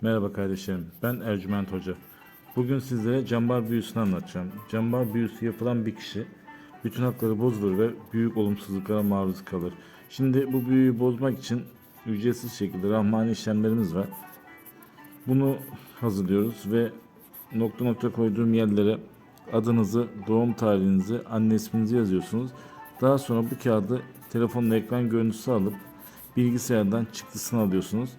Merhaba kardeşlerim, ben Ercüment Hoca. Bugün sizlere cambar büyüsünü anlatacağım. Cambar büyüsü yapılan bir kişi bütün hakları bozulur ve büyük olumsuzluklara maruz kalır. Şimdi bu büyüyü bozmak için ücretsiz şekilde rahmani işlemlerimiz var. Bunu hazırlıyoruz ve nokta nokta koyduğum yerlere adınızı, doğum tarihinizi, anne isminizi yazıyorsunuz. Daha sonra bu kağıdı telefonla ekran görüntüsü alıp bilgisayardan çıktısını alıyorsunuz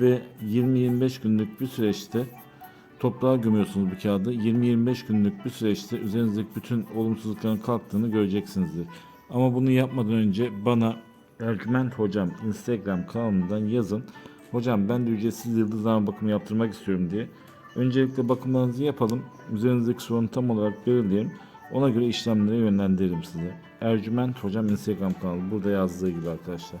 ve 20-25 günlük bir süreçte toprağa gömüyorsunuz bu kağıdı. 20-25 günlük bir süreçte üzerinizdeki bütün olumsuzlukların kalktığını göreceksinizdir. Ama bunu yapmadan önce bana Ercüment Hocam Instagram kanalından yazın. Hocam ben de ücretsiz yıldızlama bakımı yaptırmak istiyorum diye. Öncelikle bakımlarınızı yapalım. Üzerinizdeki sorunu tam olarak belirleyelim. Ona göre işlemlere yönlendiririm sizi. Ercüment Hocam Instagram kanalı burada yazdığı gibi arkadaşlar.